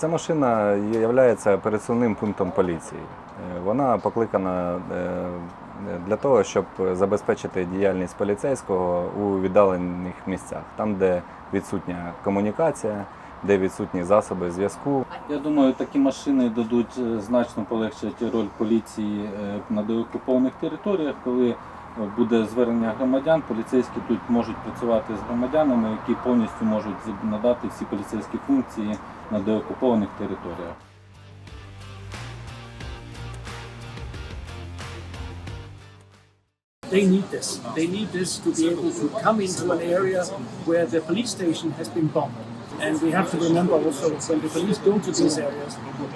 Ця машина є пересувним пунктом поліції. Е, Вона покликана е, для того, щоб забезпечити діяльність поліцейського у віддалених місцях, там, де відсутня комунікація, де відсутні засоби зв'язку. Я думаю, такі машини дадуть е, значно полегшити роль поліції на деокупованих територіях, коли буде звернення громадян, поліцейські тут можуть працювати з громадянами, які повністю можуть надати всі поліцейські функції на деокупованих територіях. They need this. They need this to be able to come into an area where the police station has been bombed. And we have to remember also when the police go to these areas,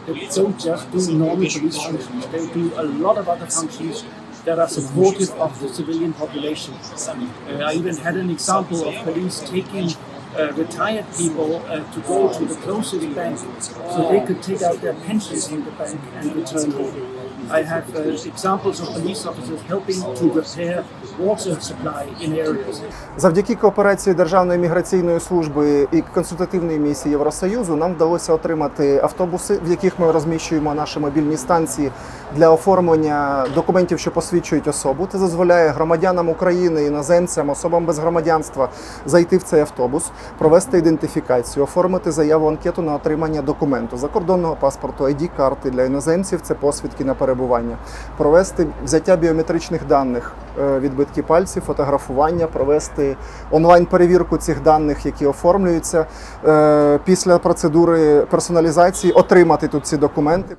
they don't just do normal police functions. They do a lot of other functions that are supportive of the civilian population. Uh, I even had an example of police taking uh, retired people uh, to go to the closest bank so they could take out their pensions from the bank and return home. I have uh, examples of police officers helping to repair water supply in areas. Завдяки кооперації Державної міграційної служби і консультативної місії Євросоюзу нам вдалося отримати автобуси, в яких ми розміщуємо наші мобільні станції для оформлення документів, що посвідчують особу. Це дозволяє громадянам України, іноземцям, особам без громадянства зайти в цей автобус, провести ідентифікацію, оформити заяву анкету на отримання документу закордонного паспорту, id карти для іноземців. Це посвідки на перебування, провести взяття біометричних даних, е, відбитки пальців, фотографування, провести онлайн-перевірку цих даних, які оформлюються. Е, Після процедури персоналізації отримати тут ці документи.